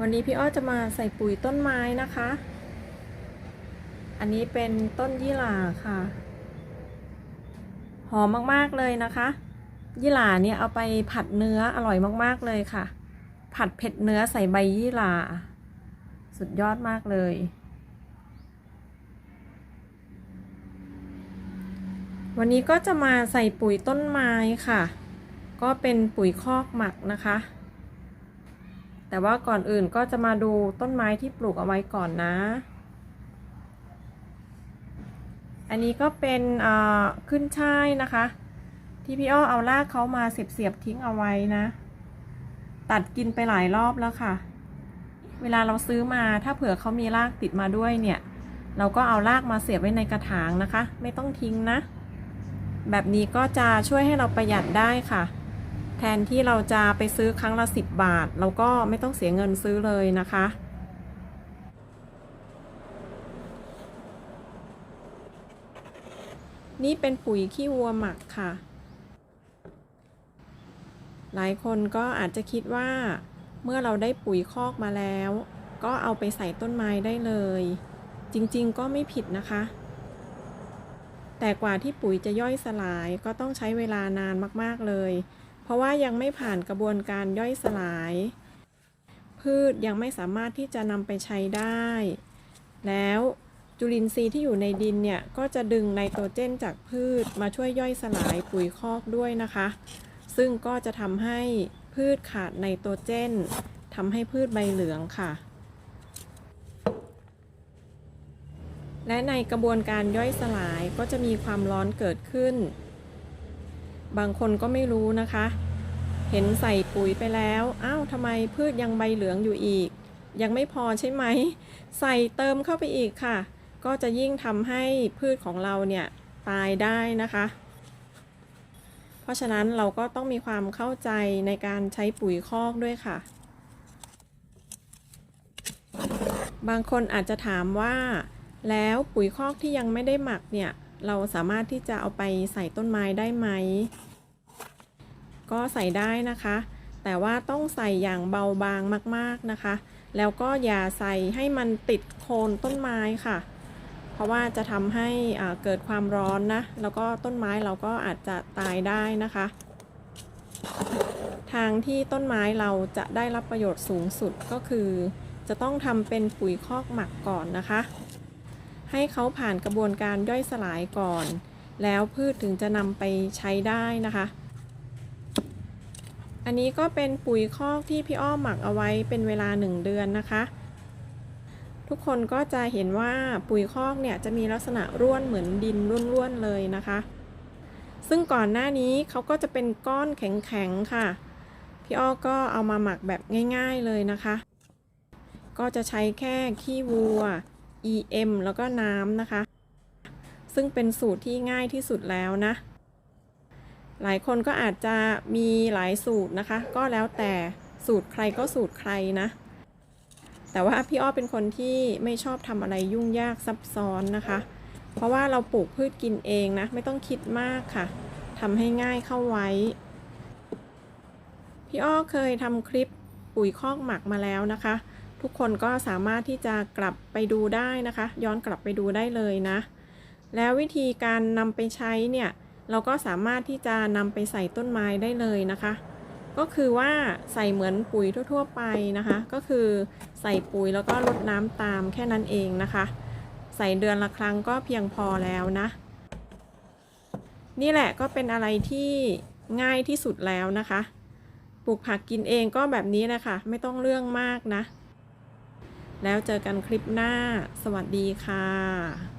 วันนี้พี่อ้อจะมาใส่ปุ๋ยต้นไม้นะคะ อันนี้เป็นต้นยี่หร่าค่ะ หอมมากๆเลยนะคะ ยี่หร่าเนี่ยเอาไปผัดเนื้ออร่อยมากๆเลยค่ะ ผัดเผ็ดเนื้อใส่ใบยี่หร่า สุดยอดมากเลย วันนี้ก็จะมาใส่ปุ๋ยต้นไม้ค่ะ ก็เป็นปุ๋ยคอกหมักนะคะ แต่ว่าก่อนอื่นก็จะมาดูต้นไม้ที่ปลูกเอาไว้ก่อนนะ อันนี้ก็เป็นขึ้นช่ายนะคะ ที่พี่อ้อเอารากเขามาเสียบเสียบทิ้งเอาไว้นะ ตัดกินไปหลายรอบแล้วค่ะ เวลาเราซื้อมาถ้าเผื่อเขามีรากติดมาด้วยเนี่ย เราก็เอารากมาเสียบไว้ในกระถางนะคะ ไม่ต้องทิ้งนะ แบบนี้ก็จะช่วยให้เราประหยัดได้ค่ะ แทนที่เราจะไปซื้อครั้งละ 10 บาท เราก็ไม่ต้องเสียเงินซื้อเลยนะคะ นี่เป็นปุ๋ยขี้วัวหมักค่ะ หลายคนก็อาจจะคิดว่า เมื่อเราได้ปุ๋ยคอกมาแล้ว ก็เอาไปใส่ต้นไม้ได้เลย จริงๆก็ไม่ผิดนะคะ แต่กว่าที่ปุ๋ยจะย่อยสลายก็ต้องใช้เวลานานมากๆเลย เพราะว่ายังไม่ผ่านกระบวนการย่อยสลาย พืชยังไม่สามารถที่จะนำไปใช้ได้ แล้วจุลินทรีย์ที่อยู่ในดินเนี่ย ก็จะดึงไนโตรเจนจากพืชมาช่วยย่อยสลายปุ๋ยคอกด้วยนะคะ ซึ่งก็จะทำให้พืชขาดไนโตรเจนทำให้พืชใบเหลืองค่ะ และในกระบวนการย่อยสลายก็จะมีความร้อนเกิดขึ้น บางคนก็ไม่รู้นะคะ เห็นใส่ปุ๋ยไปแล้ว อ้าวทำไมพืชยังใบเหลืองอยู่อีก ยังไม่พอใช่ไหม ใส่เติมเข้าไปอีกค่ะ ก็จะยิ่งทำให้พืชของเราเนี่ยตายได้นะคะ เพราะฉะนั้นเราก็ต้องมีความเข้าใจในการใช้ปุ๋ยคอกด้วยค่ะ บางคนอาจจะถามว่า แล้วปุ๋ยคอกที่ยังไม่ได้หมักเนี่ย เราสามารถที่จะเอาไปใส่ต้นไม้ได้ไหม ก็ใส่ได้นะคะ แต่ว่าต้องใส่อย่างเบาบางมากๆนะคะ แล้วก็อย่าใส่ให้มันติดโคนต้นไม้ค่ะ เพราะว่าจะทำให้เกิดความร้อนนะ แล้วก็ต้นไม้เราก็อาจจะตายได้นะคะ ทางที่ต้นไม้เราจะได้รับประโยชน์สูงสุดก็คือ จะต้องทำเป็นปุ๋ยคอกหมักก่อนนะคะ ให้เขาผ่านกระบวนการย่อยสลายก่อน แล้วพืชถึงจะนำไปใช้ได้นะคะ อันนี้ก็เป็นปุ๋ยคอกที่พี่อ้อมหมักเอาไว้เป็นเวลา 1 เดือนนะคะ ทุกคนก็จะเห็นว่าปุ๋ยคอกเนี่ยจะมีลักษณะร่วนเหมือนดินร่วนๆเลยนะคะ ซึ่งก่อนหน้านี้เขาก็จะเป็นก้อนแข็งๆค่ะ พี่อ้อก็เอามาหมักแบบง่าย ๆเลยนะคะ ก็จะใช้แค่ขี้วัว EM แล้วก็น้ำนะคะ ซึ่งเป็นสูตรที่ง่ายที่สุดแล้วนะ หลายคนก็อาจจะมีหลายสูตรนะคะ ก็แล้วแต่สูตรใครก็สูตรใครนะ แต่ว่าพี่อ้อเป็นคนที่ไม่ชอบทำอะไรยุ่งยากซับซ้อนนะคะ เพราะว่าเราปลูกพืชกินเองนะ ไม่ต้องคิดมากค่ะทำให้ง่ายเข้าไว้ พี่อ้อเคยทำคลิปปุ๋ยคอกหมักมาแล้วนะคะ ทุกคนก็สามารถที่จะกลับไปดูได้นะคะ ย้อนกลับไปดูได้เลยนะ แล้ววิธีการนำไปใช้เนี่ย เราก็สามารถที่จะนำไปใส่ต้นไม้ได้เลยนะคะ ก็คือว่าใส่เหมือนปุ๋ยทั่ว ๆ ไปนะคะ ก็คือใส่ปุ๋ยแล้วก็รดน้ำตามแค่นั้นเองนะคะ ใส่เดือนละครั้งก็เพียงพอแล้วนะ นี่แหละก็เป็นอะไรที่ง่ายที่สุดแล้วนะคะ ปลูกผักกินเองก็แบบนี้นะคะไม่ต้องเรื่องมากนะ แล้วเจอกันคลิปหน้า สวัสดีค่ะ